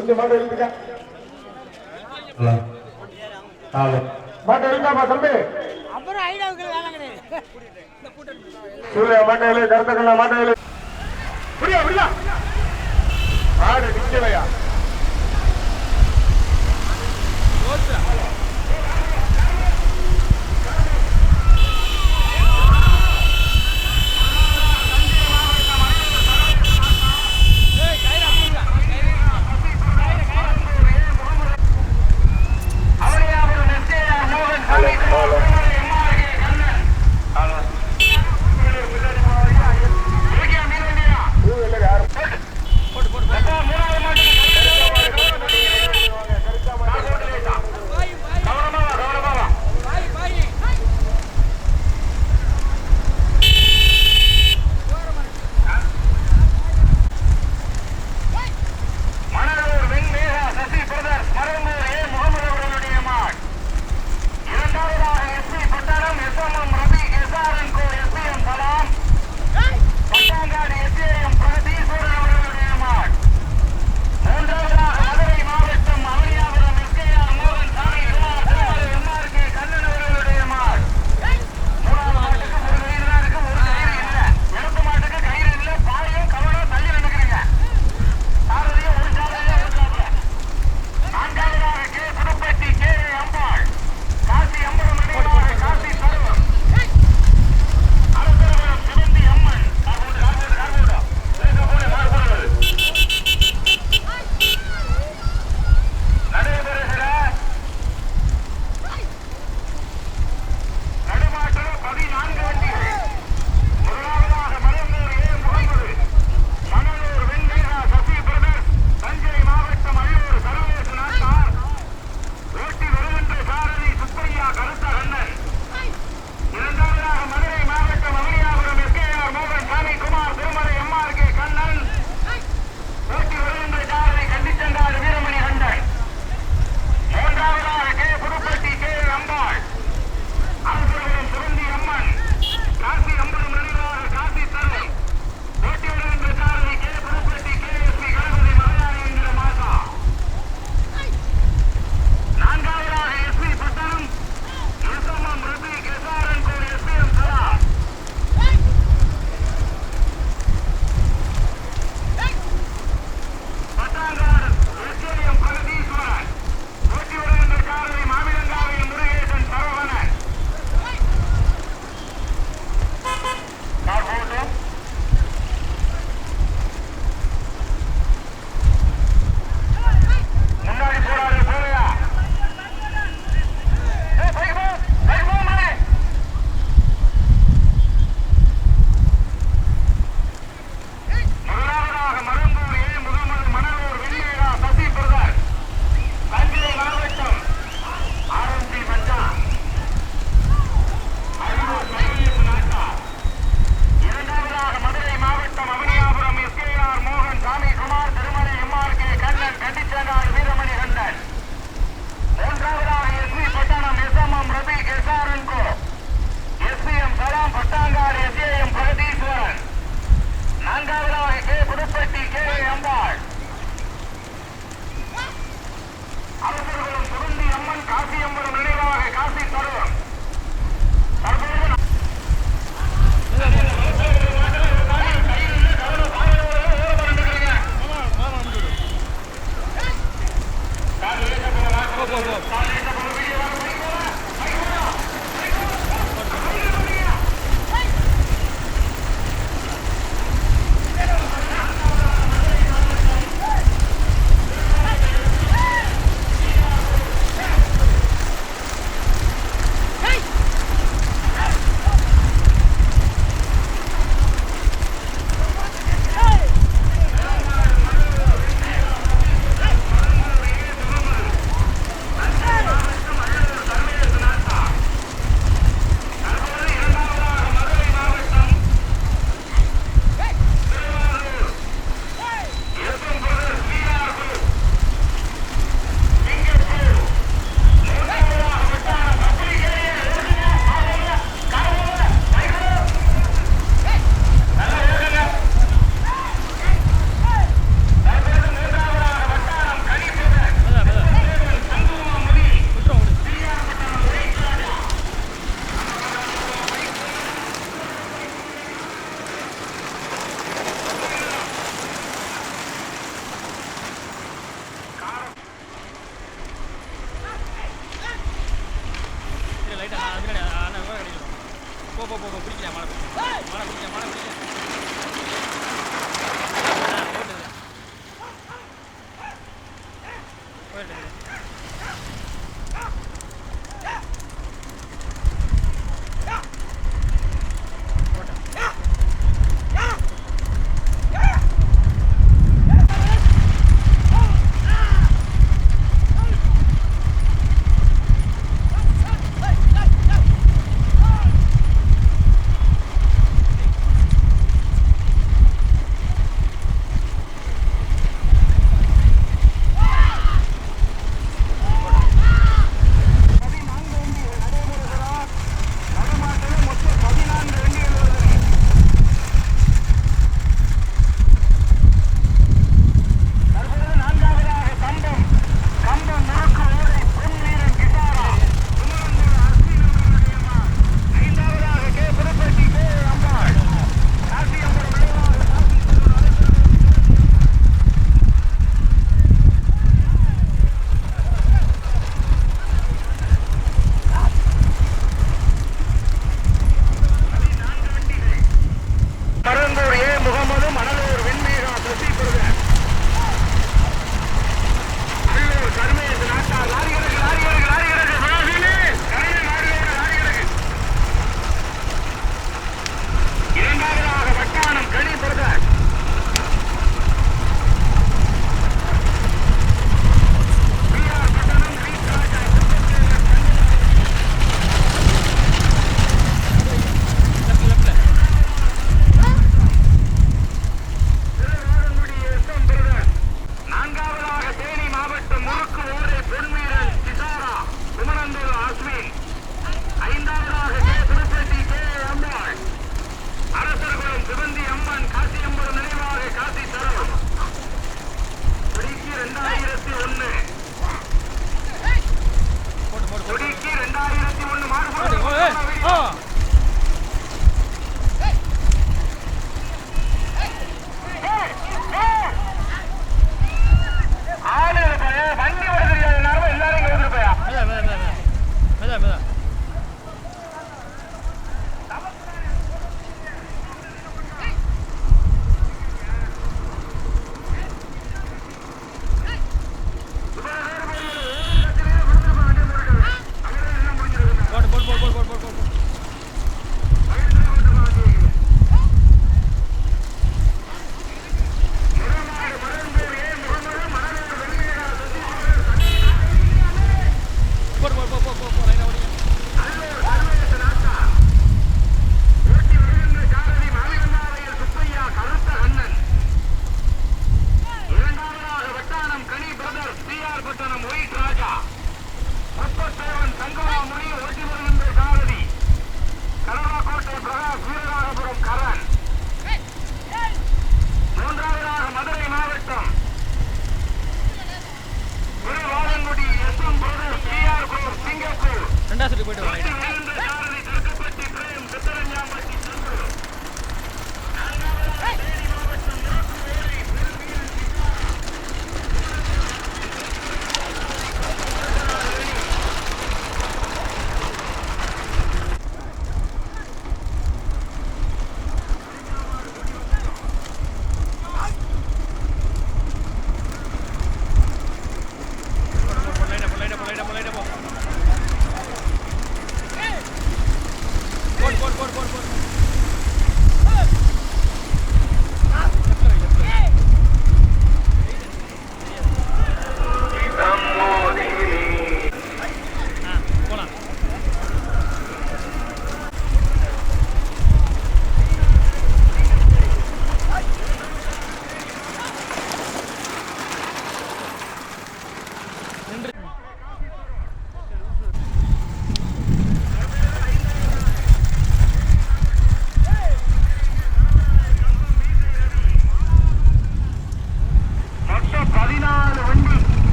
கொஞ்சம் மாடு எழுதுக்க மாட்டு எழுதாப்பா தம்பி. அப்புறம் ஐடியாவுக்கு வேலை கிடையாது. சூரிய மாட்டையிலே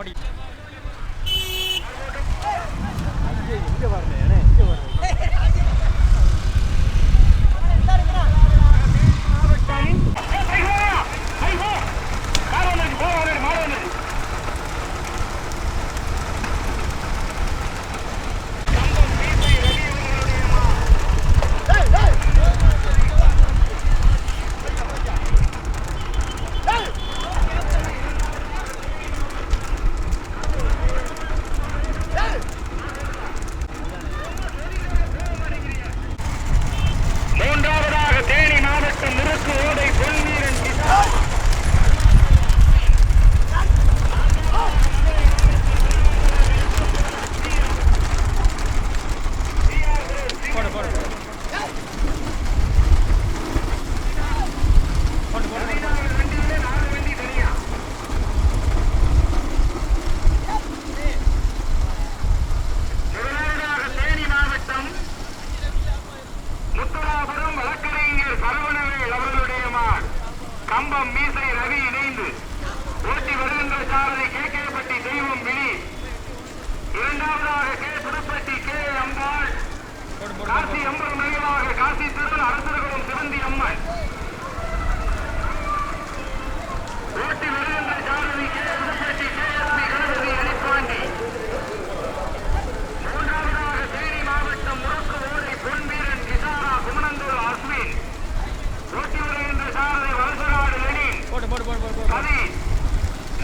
ஓடி மூன்றாவதாக தேனி மாவட்டம் முறுக்கு ஓடை பொன்வீரன் கிஷா போடு போடு போடு போடு போடு போடு முதலாவதாக தேனி மாவட்டம் முத்துராபுரம் வழக்கறிஞர் சரவணவேல் அவர்களுடைய மார் கம்பம் மீசை ரவி இணைந்து ஓட்டி வருகின்ற சாரதி கே கேப்பட்டி தெய்வம் விழி இரண்டாவதாக கே புதுப்பட்டி கே அம்பாள் போடு போடு காசி அம்பலம் நினைவாக காசி திருவள் அரசர்களும் சிவந்தி அம்மன் ஓட்டி வருகின்ற சாரதி K Pudupatti K S P Ganapathi Alipandi மூன்றாவதாக தேனி மாவட்டம் முறுக்கு ஓடை பொன்வீரன் கிசாரா குமணந்தூர் அஸ்வின் ஓட்டி வருகின்ற சாரதி வலசராடு லெனின் போடு போடு போடு போடு போடு கவி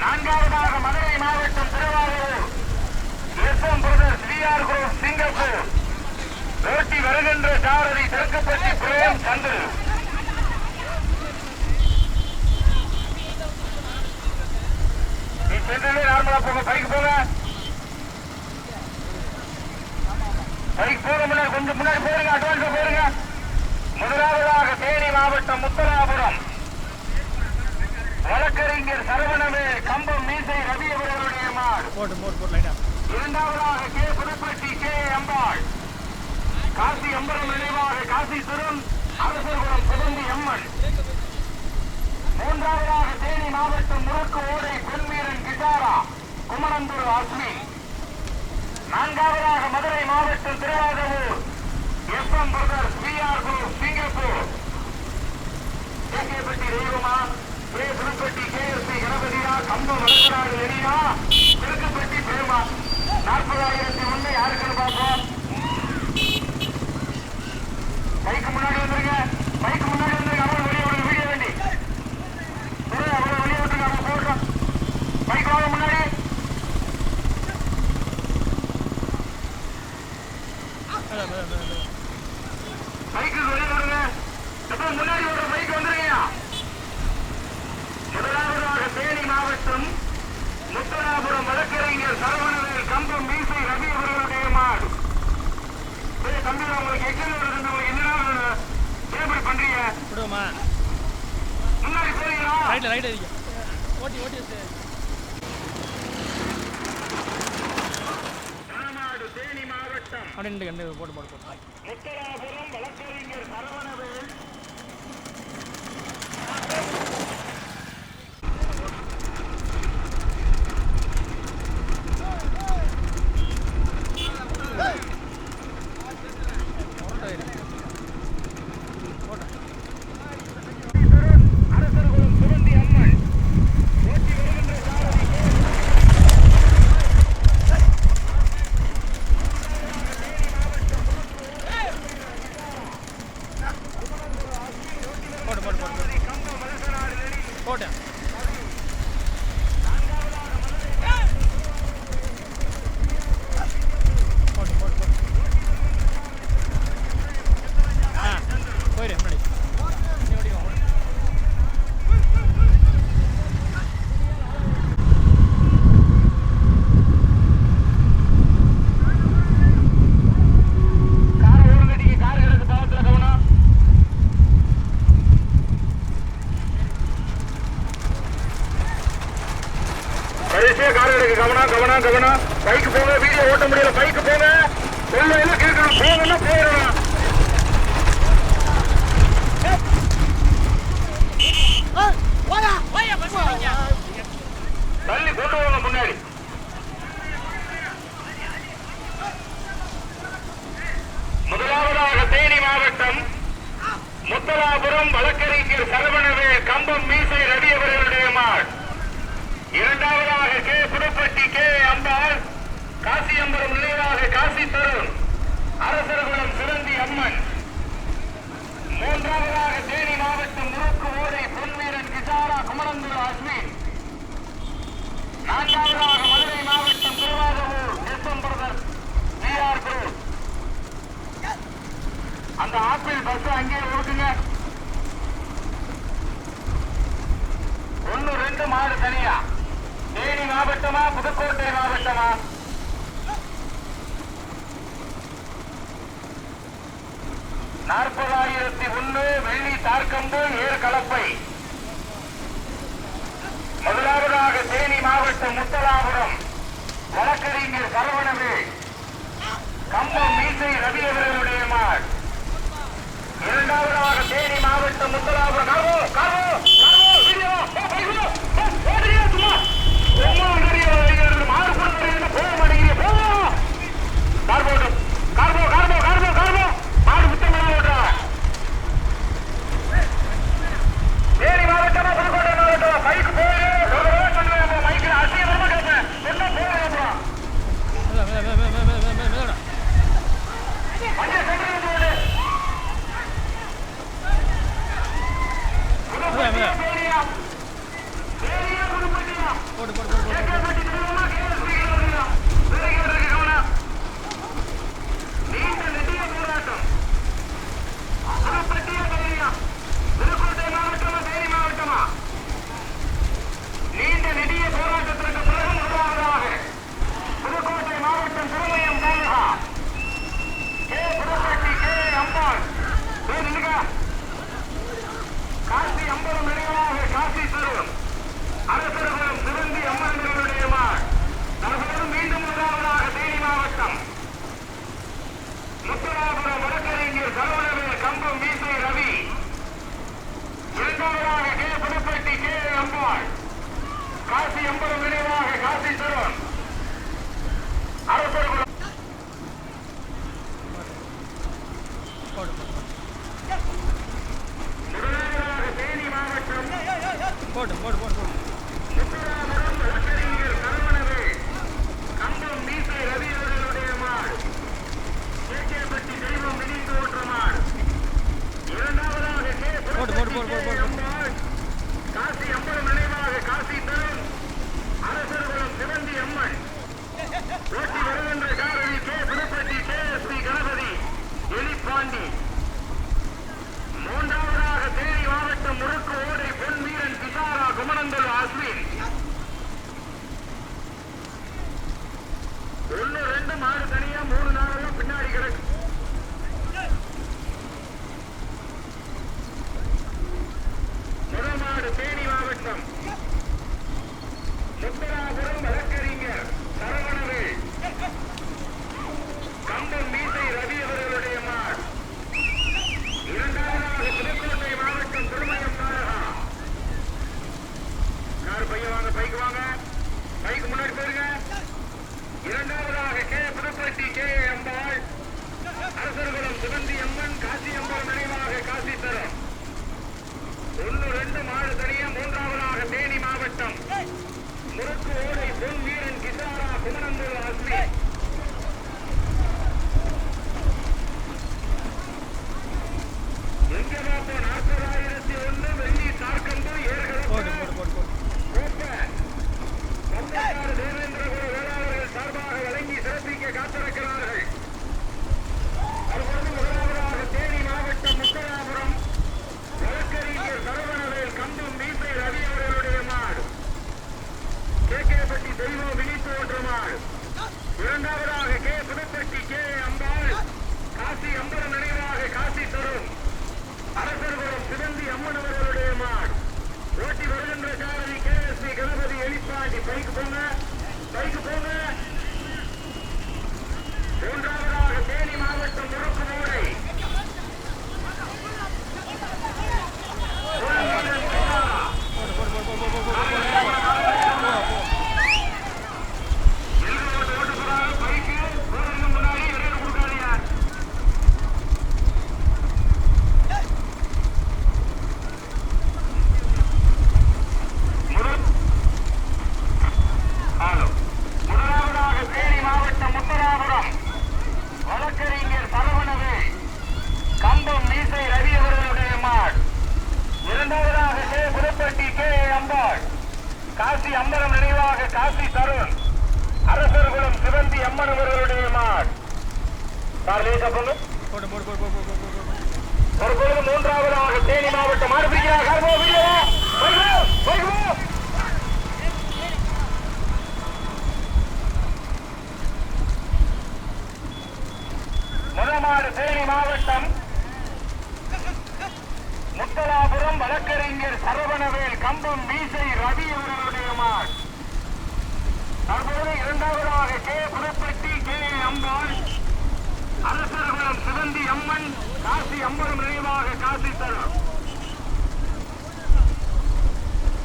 நான்காவதாக மதுரை மாவட்டம் Thiruvarur. S M brothers V R group Singapore. ஓட்டி வருகின்ற சாரதி தெற்குப்பட்டி பிரேம் சந்திரு நீ சென்றதே நார்மலா போங்க. பைக் போங்க. பைக் போக முன்னாடி கொஞ்சம் முன்னாடி போயிருங்க அட்வான்ஸா போயிருங்க. முதலாவதாக தேனி மாவட்டம் முத்தலாபுரம் வழக்கறிஞர் சரவணவே கம்பம் மீசை ரவி அவர்களுடைய மாடு. போட்டு போட்டு போட்டு லைட்டா. இரண்டாவதாக கே. புதுப்பட்டி கே. அம்பாள். காசி அம்பலம் நினைவாக காசி சிறும் அரசர்குளம் சிவந்தி அம்மன். மூன்றாவதாக தேனி மாவட்டம் முறுக்கு ஓடை பெண்வீரன் கிசாரா குமணந்தூர் அஸ்வின் நான்காவதாக மதுரை மாவட்டம் Thiruvarur S M brothers V R group Singapore. Kekepatti தெய்வமா புதுப்பட்டி கே எஸ் பி கணபதியா கம்பம் வளர்க்கிறாரு எனியா திருக்கப்பட்டி பிரேமா. நாற்பதாயிரத்தி ஒண்ணு யாருக்குன்னு பார்ப்போம்? பைக்கு முன்னாடி வந்துருங்க. பைக்கு முன்னாடி வந்துருங்க. அவரை வெளியே விடுங்க. வீடியோ வேண்டி. சரி அவரை வெளியே விட்டுருங்க அவன் போடுறோம். பைக் வாங்க முன்னாடி. அதான், பைக்கு வெளியே விடுங்க எப்போ முன்னாடி ஒரு பைக் வந்துருங்கய்யா முதலாவதாக தேனி மாவட்டம் முத்தராபுரம் வழக்கறிஞர் சரவணவேல் கம்பம் மீசை ரவி அவர்களுடைய மாடு தம்பி உங்களுக்கு எங்கே வருது உங்களுக்கு என்ன வேணும்? ஏன் இப்படி பண்றீங்க முன்னாடி போறீங்களா? ரைட்ல ரைட் அடிக்க ஓட்டி ஓட்டி தேனி மாவட்டம். அப்படியே நின்று கண்டு போட்டு போட்டு போட்டு. முத்தராபுரம் வழக்கறிஞர் சரவணவேல் போட்டோ இரு. போட்டோ அரசர்களும் சிவந்தி அம்மன் ஓட்டி வருகின்ற சாரதி போட்டு போட்டு போட்டு போட்டு. கம்பம் வலசநாடு நெறி போட்டேன். உத்தலாபுரம் வழக்கறிஞர் சரவணவேல் கம்பம் மீசை ரவி அவர்களுடைய மாள். இரண்டாவதாக கே. புதுப்பட்டி கே. அம்பாள் காசியம்பரம் நிலையராக காசி தருண் அரசர்குளம் சிறந்தி அம்மன். மூன்றாவதாக தேனி மாவட்டம் முறுக்கு ஓடை பொன்வீரன் கிசாரா குமரந்தூர் அஸ்வின். நான்காவது அந்த ஆப்பிள் பஸ் அங்கேயே ஒடுக்குங்க ஒன்னு ரெண்டு மாடு தனியா? தேனி மாவட்டமா புதுக்கோட்டை மாவட்டமா? நாற்பதாயிரத்தி ஒன்று வெள்ளி தார்க்கம்பு ஏர் கலப்பை. முதலாவதாக தேனி மாவட்டம் முத்தலாபுரம். வழக்கறிஞர் சரவணவேல் கம்பம் மீசை ரவி அவர்களுடைய மாள் இரண்டாவதாக தேனி மாவட்டம் முத்தலாபுரம். காவோ காவோ முதமாடு தேனி மாவட்டம் முத்தலாபுரம் வழக்கறிஞர் சரவணவேல் கம்பம் மீசை ரவி அவர்களுடைய மார் தற்போது இரண்டாவதாக கே. புதுப்பட்டி கே. அம்பாள் அரசர்குளம் சிவந்தி அம்மன் காசி அம்மன் நினைவாக காசி தரும்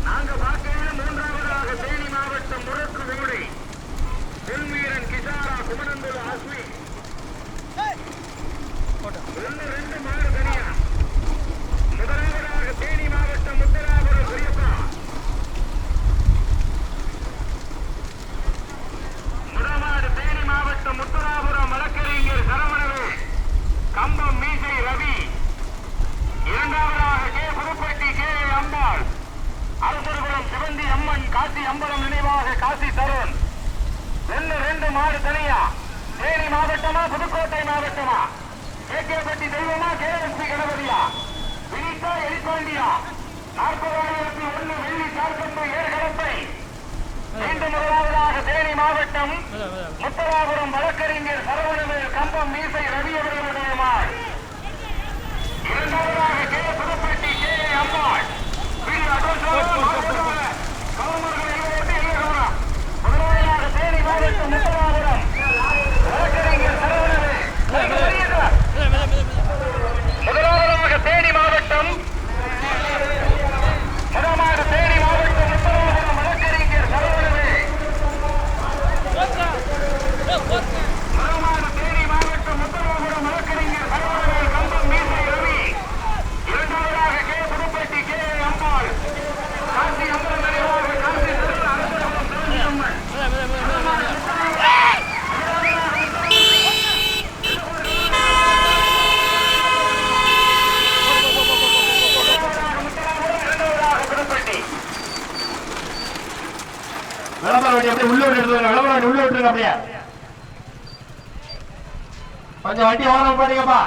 நாங்க பார்க்கையில் மூன்றாவதாக தேனி மாவட்டம் முழக்கு ஓடி பொன்வீரன் கிசாரா குமரந்தூர் ஆஸ்மி ஒன்று ரெண்டு மாறு தனியா முதலாவதாக தேனி காசி காசி ரெண்டு தனியா தேனி மாவட்டமா புதுக்கோட்டை மாவட்டமா? கேகேபட்டி தெய்வமா கேஎஸ்பி கணபதியா? வினிதா எலிபாண்டியா நாற்பதாயிரத்தி ஒன்று வெள்ளி சார்பந்து ஏற்கனப்பை மீண்டும் முதலாவதாக தேனி மாவட்டம் முத்தராபுரம் வழக்கறிஞர் சரவணவேல் கம்பம் மீசை ரவி அவர்களுடைய மாள் இரண்டாவதாக கே. புதுப்பட்டி கே. அம்மாள். வீடு முதலாவதாக தேனி மாவட்டம் முத்தராபுரம் வழக்கறிஞர் சரவணவேல் முதலாவதாக தேனி மாவட்டம் முதலாவது தேனி மாவட்டம் முத்தராபுரம் வழக்கறிஞர் சரவணவேல் முதலாவது தேனி மாவட்டம் முத்தராபுரம் வழக்கறிஞர் சரவணவேல் கம்பம் மீசை ரவி இரண்டாவதாக கே புதுப்பட்டி கே அம்பாள் காசி அம்பலம் நினைவாக காசி திருநாள் அரசரகம் சிவந்தி அம்மன் இரண்டாவதாக புதுப்பட்டி விளம்பரம் வண்டி அப்படியே உள்ள விட்டு விளம்பரம் வண்டி உள்ள விட்டுருங்க அப்படியே கொஞ்சம் வண்டி ஓரம் பண்ணீங்கப்பா